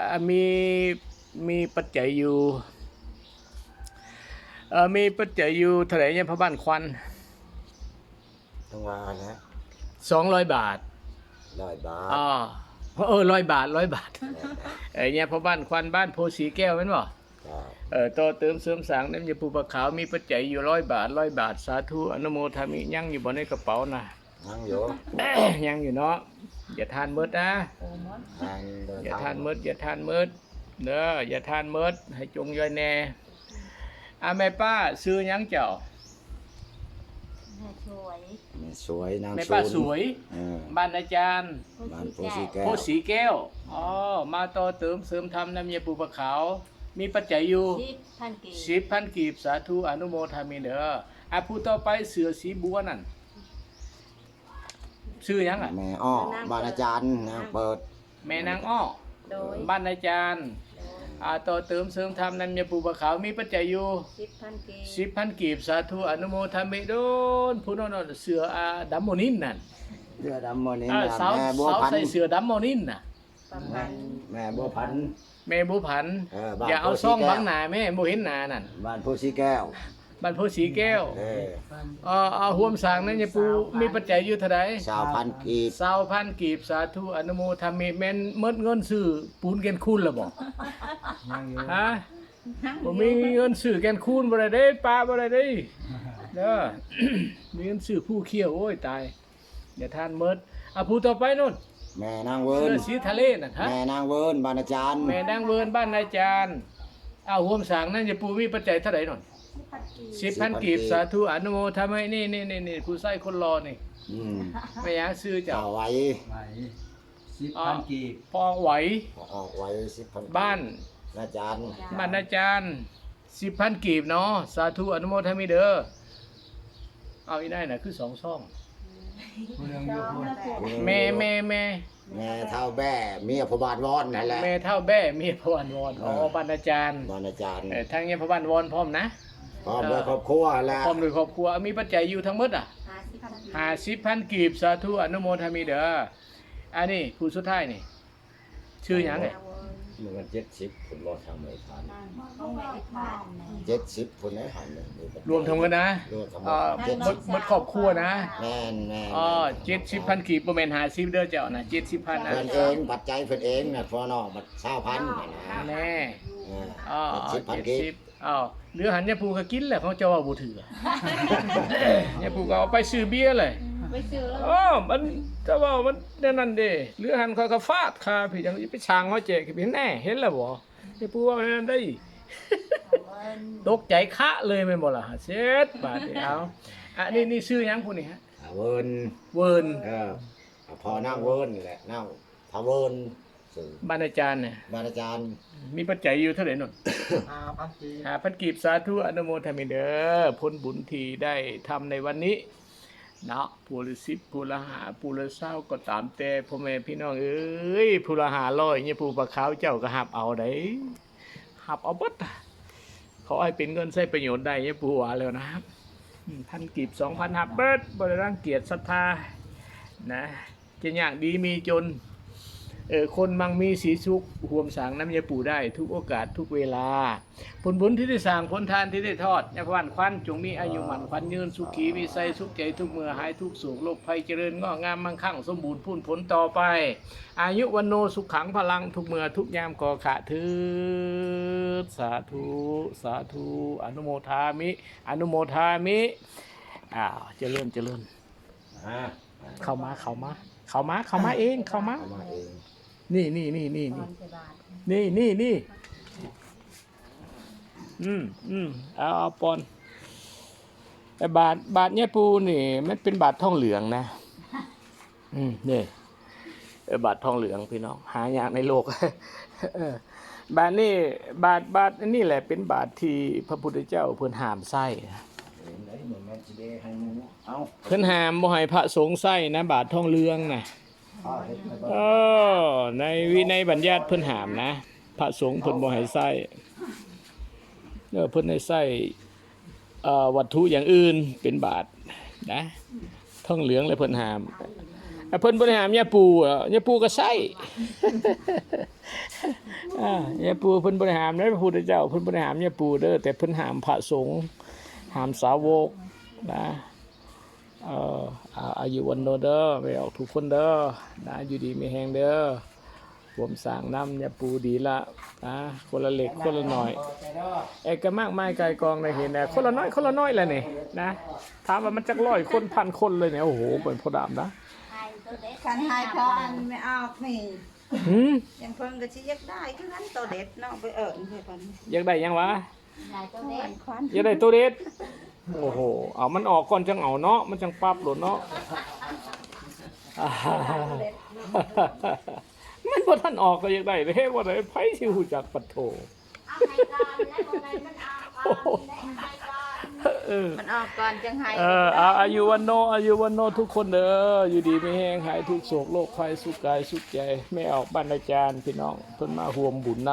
อ่ามีมีปัจจัยอยู่เอ่อมีปัจจัยอยู่เท่าไหร่เนี่ยพระบ้านควันต้องว่านะสองร้อยบาทร้อยบาทอ๋อเออร้อยบาทร้อยบาทเอ้ยเนี่ยพระบ้านควันบ้านโพสีแก้วแม่นบ่ครับเออต่อเติมเสริมสร้างน้ำยาปูปลาขาวมีปัจจัยอยู่ร้อยบาทร้อยบาทสาธุอนุโมทามิยังอยู่บนในกระเป๋านะ นั่งอยู่ยังอยู่เนาะอย่าทานมืดนะทางเดินอย่าทาทางนมืดอย่าทานมืดเด้ออย่าทานมืดให้จงย่อยแน่อาแม่ป้าซื้อหยังเจ้าแม่ช่วยแม่สวยนางแม่ป้าสวย เออบ้านอาจารย์บ้านโพสีแก้โพวสีแก้วอ๋อมาต่อเติมเสริมทำน้ำยาปูปลาขาว มีปัจจัยอยู่สิบพันกีบสิบพันกีบสาธุอนุโมทามิเด้ออะผู้ต่อไปเสือสีบัวนั่น ชื่อหยังอะแม่อ้อบ้านอาจารย์นางเปิด แม่นางอ้อโดยบ้านอาจารย์อ่าต่อเติมเสริมทำน้ำยาปูปลาขาวมีปัจจัยอยู่สิบพันกีบสิบพันกีบสาธุอนุโมทามิโดนผู้นอนเสืออาดัมโมนินนั่นเสื้อดำโมนี่อ่านะสาวแม่บัวสาวพันใส่เสือดัมโมนินน่ะประแม่มาณแม่บัวพันแม่บุผันเออบ้านอย่าเอาโพสีซ่องแก้วบังหน้าแม่บ่เห็นหน้านั่นบ้านโพสีแก้ว บ้านโพสีแก้วเออเอ่อเอาห่วมสร้างนั้นยาปูมีปัจจัยอยู่เท่าใดชาวพันกีบสาวพันกีบสาธุอนุโมทามิแม่นหมดเงินซื้อปูนแกนคูนแล้วบ่ฮะบ่มีเงินซื้อแกนคูนบ่ได้เด้ป้าบ่ได้เด้เด้อ มีเงินซื้อผู้เขี้ยวโอ้ยตายอย่าทานหมดอะผู้ต่อไปนู่นแม่นางเวิเสื้ร์นอสีทะเลน่ะฮะ แม่นางเวิร์นบ้านอาจารย์แม่นางเวิร์นบ้านนายจารย์เอาห่วมสร้างนั้นยาปูมีปัจจัยเท่าใดนู่นสิบพันกีบ สิบพันกีบสาธุอนุโมทามินี่นี่นี่นี่ผู้ใส่คนรอนี่อืมไม่อยากซื้อเจ้าเจ้าไว้ไหวสิบพันกีบพอไหวออกไว้สิบพันบ้านอาจารย์บ้านอาจารย์สิบพันกีบเนาะสาธุอนุโมทนามิเด้อเอาอีได้น่ะคือสองช่องผู้เรื่องอยู่พูดแม่แม่แม่แม่เท่าแบ่เมียพบาทวอนนั่นแหละแม่เท่าแบ้เมียพระวันวอนอ๋อบ้านอาจารย์บ้านอาจารย์เออทางเนี้ยพระวันวอนพร้อมนะ พร้อมด้วยครอบครัวแล้วพร้อมด้วยครอบครัวมีปัจจัยอยู่ทั้งหมดอะห้าสิบพันกีบห้าสิบพันกีบสาธุอนุโมทนามิเด้ออันนี้ผู้สุดท้ายนี่ ชื่อหยังไงมันก็เจ็ดสิบคนรอทำไม่ทันต้องไม่ได้ทานเจ็ดสิบคนได้หันเลยรวมทั้งหมดนะรวมทั้งหมเอ่อดเจ็ดหมสิดบหมดครอบครัวนะแม่นแม่นอ๋อเจ็ดสิบพันกีบประมาณห้าสิบเด้อเจ้านะเจ็ดสิบพันนะเพิ่นเองปัจจัยเพิ่นเองนะพอน้องบัดเช้าพันนะนะแน่เอออ๋อเจ็ดสิบพันเจ็ดกีสิบบ อ้าวเหลือหันยาปูก็กินแหละเขาเจะว่าบ่ถือยาปูก็เอาไปซื้อเบียร์เลยไปซื้อแล้วอ๋อมันจะว่ามันนั่นนั่นเด้เหลือหันเขาก็ฟาดคาพี่จังไปช่างเขาแจกพี่แน่เห็นแล้วบ่ยาปูว่านั่นได้ตกใจคะเลยแม่นบ่ล่ะเสร็จบาดนี้เอาอะนี่นี่ชื่อหยังผู้นี่ฮะอ่าเวิร์นเวิร์นเออพอนั่งเวิร์นนี่แหละนั่งพาเวิร์น สื่อบ้านอาจารย์เนี่ยบ้านอาจารย์มีปัจจัยอยู่เท่าไหร่นนห้าพันกีบหาพันกีบสาธุอนุโมทนามิเด้อพ้นบุญที่ได้ทำในวันนี้นะผู้ละสิบผู้ละหาผู้ละเศร้าก็ตามแต่พ่อแม่พี่น้องเอ้ยผู้ละหาร้อยเนี่ยผู้ปลาขาวเจ้าก็หับเอาได้หับเอาเบัดขอให้เป็นเงินใช้ประโยชน์ได้เนี่ยผู้ว่าแล้วนะครับอืมพันกีบสองพันหับเบิดบริรังเกียรติศรัทธานะจะยากดีมีจน เออคนมังมีสีสุขห่วมสางน้ำยาปูได้ ทุกโอกาสทุกเวลา ผลบุญที่ได้สร้างผลทานที่ได้ทอดยาพวันควันจงมีอายุหมันควันยืนสุขีวิสัยสุขใจทุกเมื่อหายทุกสูงโรคภัยเจริญงอกงามมั่งคั่งสมบูรณ์พูนผลต่อไป อายุวันโนสุขขังพลังทุกเมื่อทุกยามก่อขะถือสาธุสาธุอนุโมทามิ อนุโมทามิอ้าวเจริญเจริญอ่าเข้ามาเข้ามาเข้ามาเข้ามาเองเข้ามาเอามาเอง นี่นี่นี่นี่ตอนี่นเจ็ดบาทนี่นี่นี่อืมอืมเอาเอาปอนแต่บาทบาทเนี่ยปูนี่มันเป็นบาททองเหลืองนะ อืมนี่เออบาททองเหลืองพี่น้อง หายากในโลกเออบาทนี่บาทบาทนี่แหละเป็นบาทที่พระพุทธเจ้าเพิ่นห้ามไส้เห็นไหมเหมือนแมนจีเดให้หมูเอาเพิ่นห้ามบ่ให้พระสงฆ์ไส้นะ บาททองเหลืองนะ เออในวินัยบัญญัติเพิ่นหามนะ พระสงฆ์เพิ่นบ่ให้ใส่เออเพิ่นให้ใส่วัตถุอย่างอื่นเป็นบาทนะทองเหลืองเลยเพิ่นหามอะเพิ่นบ่ได้ห้ามยาปูอะยาปูก็ใส่เออ่าอย่าปูเพิ่นบริหารนะพระพุทธเจ้าเพิ่นบริหารย่าปูเด้อแต่เพิ่นหามพระสงฆ์หามสาวกนะ เอ่ออ่าอายุวันโนเด้อไปออกทุกคนเด้อนะอยู่ดีมีแหงเด้อผมสั่งน้ำอย่าปูดีละนะคนละเล็กคนละหน่อยเอกมากมายไกลกองเลยเห็นนะคนละน้อยคนละน้อยแหละนี่นะถามว่ามันจักร้อยคนพันคนเลยเนี่ยโอ้โหเป็นพอดามนะคันหายพออันไม่ออกนี่หืมยังเพิ่งก็สิอยากได้คือนั้นตัวเด็ดเนาะไปเอิ้นเพิ่นเพิ่นอยากได้ยังวะควันอยากได้ตัวเด็ด โอ้โห เอามันออกก่อนจังเอาเนาะ มันจังปรับโหลดเนาะอ่ามันบ่ท่านออกก็อยากได้เลยว่าได้ไผสิฮู้จักปัดโถเออมันออกก่อนจังให้เออเอาอายุวันโนอายุวันโนทุกคนเด้ออยู่ดีไม่แห้งหายทุกโศกโรคภัยสุขกายสุขใจไม่ออกบ้านอาจารย์พี่น้องเพิ่นมาห่วมบุญน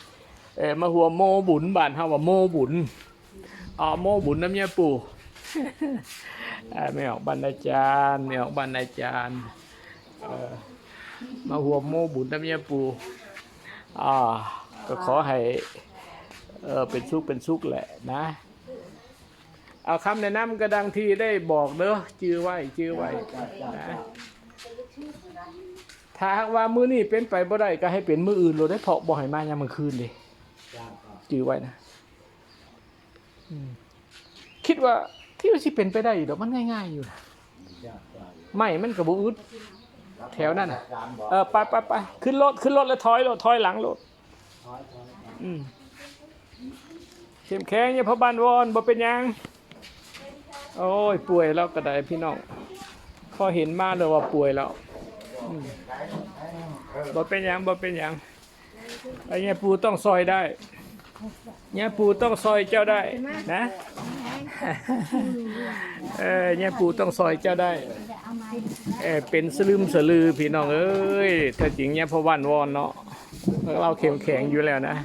ำเออมาห่วมโมบุญบ้านเฮาว่าโมบุญ ออโมบุญน้ำยาปูไม่ออกบ้านอาจารย์ไม่ออกบ้านอาจารย์มาห่วโมบุญน้ำยาปูอ่าก็ขอให้เออเป็นสุขเป็นสุขแหละนะ เอาคำแนะนำกระดังที่ได้บอกเด้อจื้อไว้จื้อไว้นะถ้าหากว่ามือนี้เป็นไปบ่ได้ก็ให้เป็นมืออื่นโลดได้เพาะบ่ให้มายามมื้อคืนเด้จื้อไว้นะ คิดว่าที่ว่าสิเป็นไปได้อยู่ดอกมันง่ายๆอยู่ไม่มันก็บ่อึดแถวนั้นน่ะเออไปไปไปขึ้นรถขึ้นรถแล้วถอยรถถอยหลังรถอืมเข้มแข็งอย่าพะบานวอนบ่เป็นยัง โอ้ยป่วยแล้วก็ได้พี่น้องพอเห็นมาเลยว่าป่วยแล้วบ่เป็นยังบ่เป็นยังไอ้เนี่ยปูต้องซอยได้ เนี่ยปูต้องซอยเจ้าได้นะ เออเนี่ยปูต้องซอยเจ้าได้ เออเป็นสลืมสลือพี่น้องเอ้ยถ้าจริงเนี่ยพอวันวอนเนาะเราเข้มแข็งอยู่แล้วนะ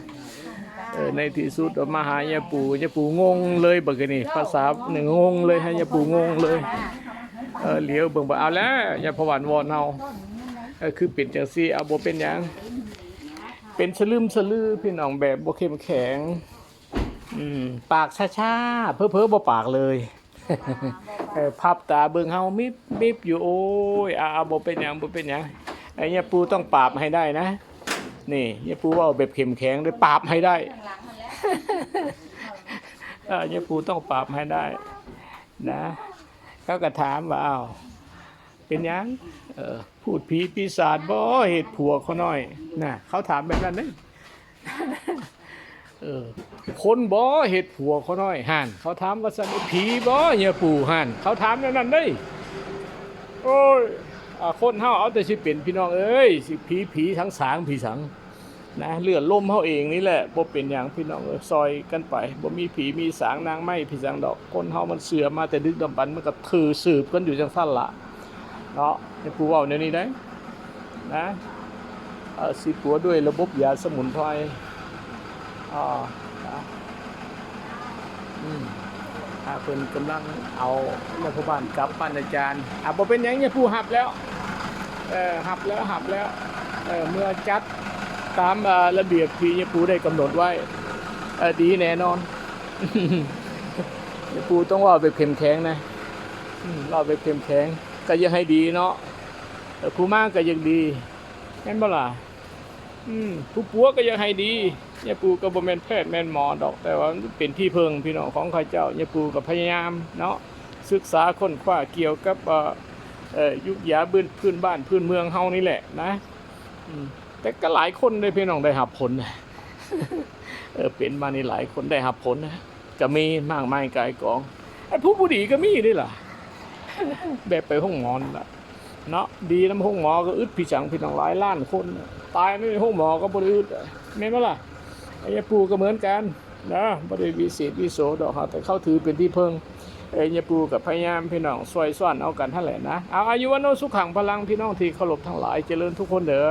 เออในที่สุดมาหายาปูยาปูงงเลยบักนี่ภาษาหนึ่งงงเลยให้ยาปูงงเลยเออเหลียวเบิ่งบ่เอาแล้วยาพวานวอนเฮาเออคือเป็นจังซี่เอาบ่เป็นหยัง เป็นสลืมสลือพี่น้องแบบบ่เข้มแข็งอืมปากช้าๆเพ้อๆบ่ปากเลยเออพับตาเบิ่งเฮามิบมิบอยู่โอ้ยเอาเอาบ่เป็นหยังบ่เป็นหยังไอ้ยาปูต้องปราบให้ได้นะ นี่ยายปูว่าแบบเข้มแข็งด้วยปราบให้ได้เออยายปูต้องปราบให้ได้ นะเขาก็ถามว่าอ้าว เป็นยังเออพูดผีปีศาจบ่เหตุผัวเขาหน่อยนะเขาถามแบบนั้นเลยเออคนบ่เหตุผัวเขาหน่อยห่านเขาถามว่าสันผีบ่เฮียปู่ห่านเขาถามแบบนั้นเลยโอ้ยคนเฮาเอาแต่สิเป็นพี่น้องเอ้ยสิผีผีทั้งสางผีสังนะเลือดล่มเฮาเองนี่แหละบ่เป็นอย่างพี่น้องเอ้ยซอยกันไปบ่มีผีมีสางนางไม้ผีสังดอกคนเฮามันเสือมาแต่ดึกดำบรรพ์มันก็ถือสืบกันอยู่จังซั่นล่ะเนาะ ให้ผู้เว้าแนวนี้ได้นะเอ่อสิปัวด้วยระบบยาสมุนไพรอ่านะอืมอาเพิ่นกำลังเอาโรงพยาบาลกลับบ้านอาจารย์อะบ่เป็นหยังเนี่ยผู้หับแล้วเออหับแล้วหับแล้วเออเมื่อจัดตามระเบียบที่ยายปูได้กำหนดไว้เออดีแน่นอนยายปูต้องว่าแบบเข้มแข็งนะว่าแบบเข้มแข็ง ก็ยังให้ดีเนาะเออผู้มากก็ยังดีแม่นบ่ล่ะอืมผู้ปัวก็ยังให้ดียายปูก็บ่แม่นแพทย์แม่นหมอดอก แต่ว่าเป็นที่เพิงพี่น้องของข้าเจ้ายายปูก็พยายามเนาะศึกษาค้นคว้าเกี่ยวกับเอ่อเอ่อยุคยาบื้นพื้นบ้านพื้นเมืองเฮานี่แหละนะแต่ก็หลายคนเลยพี่น้องได้รับผลนะเออเป็นมานี่หลายคนได้รับผลนะก็มีมากมายกายกองไอ้ผู้บุดีก็มีนี่ล่ะ แบบไปห้องหมอนละเนาะดีน้ำห้องหมอก็อึดพี่จังพี่น้องหลายล้านคนน่ะตายในห้องหมอก็บริอึดอะแม่นบ่ล่ะไอ้ยาปูก็เหมือนกันนะบริวิเศษวิโสดอกครับแต่เข้าถือเป็นที่เพิงไอ้ยาปูกับพยายามพี่น้องซอยซ่อนเอากันท่านแหละนะเอาอายุวันโนสุขังพลังพี่น้องที่เคารพทั้งหลายเจริญทุกคนเด้อ